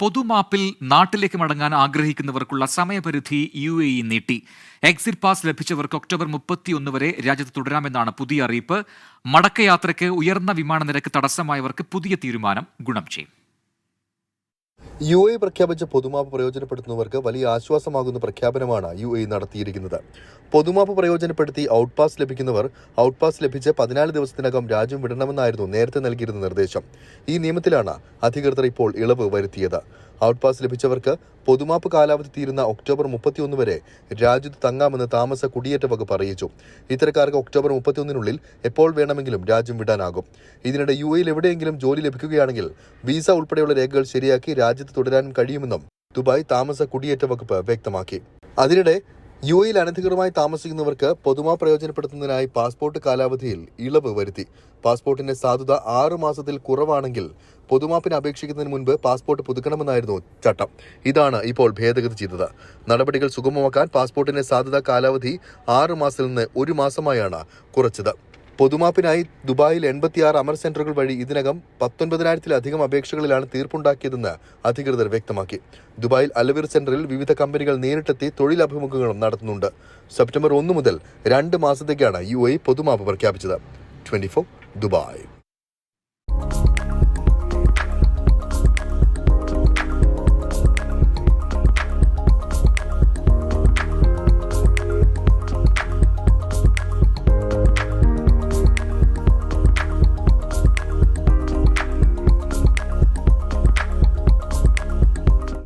പൊതുമാപ്പിൽ നാട്ടിലേക്ക് മടങ്ങാൻ ആഗ്രഹിക്കുന്നവർക്കുള്ള സമയപരിധി യു എ ഇ നീട്ടി. എക്സിറ്റ് പാസ് ലഭിച്ചവർക്ക് ഒക്ടോബർ മുപ്പത്തിയൊന്ന് വരെ രാജ്യത്ത് തുടരാമെന്നാണ് പുതിയ അറിയിപ്പ്. മടക്കയാത്രയ്ക്ക് ഉയർന്ന വിമാന നിരക്ക് തടസ്സമായവർക്ക് പുതിയ തീരുമാനം ഗുണം ചെയ്യും. യു എ പ്രഖ്യാപിച്ച പൊതുമാപ്പ് പ്രയോജനപ്പെടുത്തുന്നവർക്ക് വലിയ ആശ്വാസമാകുന്ന പ്രഖ്യാപനമാണ് യു എ നടത്തിയിരിക്കുന്നത്. പൊതുമാപ്പ് പ്രയോജനപ്പെടുത്തി ഔട്ട് പാസ് ലഭിക്കുന്നവർ ഔട്ട് പാസ് ലഭിച്ച് പതിനാല് ദിവസത്തിനകം രാജ്യം വിടണമെന്നായിരുന്നു നേരത്തെ നൽകിയിരുന്ന നിർദ്ദേശം. ഈ നിയമത്തിലാണ് അധികൃതർ ഇപ്പോൾ ഇളവ് വരുത്തിയത്. ഔട്ട് പാസ് ലഭിച്ചവർക്ക് പൊതുമാപ്പ് കാലാവധി തീരുന്ന ഒക്ടോബർ മുപ്പത്തിയൊന്ന് വരെ രാജ്യത്ത് തങ്ങാമെന്ന് താമസ കുടിയേറ്റ വകുപ്പ് അറിയിച്ചു. ഇത്തരക്കാർക്ക് ഒക്ടോബർ മുപ്പത്തിയൊന്നിനുള്ളിൽ എപ്പോൾ വേണമെങ്കിലും രാജ്യം വിടാനാകും. ഇതിനിടെ യു എയിൽ എവിടെയെങ്കിലും ജോലി ലഭിക്കുകയാണെങ്കിൽ വിസ ഉൾപ്പെടെയുള്ള രേഖകൾ ശരിയാക്കി രാജ്യത്ത് തുടരാൻ കഴിയുമെന്നും ദുബായ് താമസ കുടിയേറ്റ വകുപ്പ് വ്യക്തമാക്കി. അതിനിടെ യു എയിൽ അനധികൃതമായി താമസിക്കുന്നവർക്ക് പൊതുമ പ്രയോജനപ്പെടുത്തുന്നതിനായി പാസ്പോർട്ട് കാലാവധിയിൽ ഇളവ് വരുത്തി. പാസ്പോർട്ടിന്റെ സാധുത ആറു മാസത്തിൽ കുറവാണെങ്കിൽ പൊതുമാപ്പിന് അപേക്ഷിക്കുന്നതിന് മുൻപ് പാസ്പോർട്ട് പുതുക്കണമെന്നായിരുന്നു ചട്ടം. ഇതാണ് ഇപ്പോൾ ഭേദഗതി ചെയ്തത്. നടപടികൾ സുഗമമാക്കാൻ പാസ്പോർട്ടിന്റെ സാധുത കാലാവധി ആറു മാസത്തിൽ നിന്ന് ഒരു മാസമായാണ് കുറച്ചത്. പൊതുമാപ്പിനായി ദുബായിൽ എൺപത്തിയാറ് അമർ സെന്ററുകൾ വഴി ഇതിനകം പത്തൊൻപതിനായിരത്തിലധികം അപേക്ഷകളിലാണ് തീർപ്പുണ്ടാക്കിയതെന്ന് അധികൃതർ വ്യക്തമാക്കി. ദുബായിൽ അലവിർ സെന്ററിൽ വിവിധ കമ്പനികൾ നേരിട്ടെത്തി തൊഴിലഭിമുഖങ്ങളും നടത്തുന്നുണ്ട്. സെപ്റ്റംബർ ഒന്ന് മുതൽ രണ്ട് മാസത്തേക്കാണ് യു എ പൊതുമാപ്പ് പ്രഖ്യാപിച്ചത്. Twenty Dubai.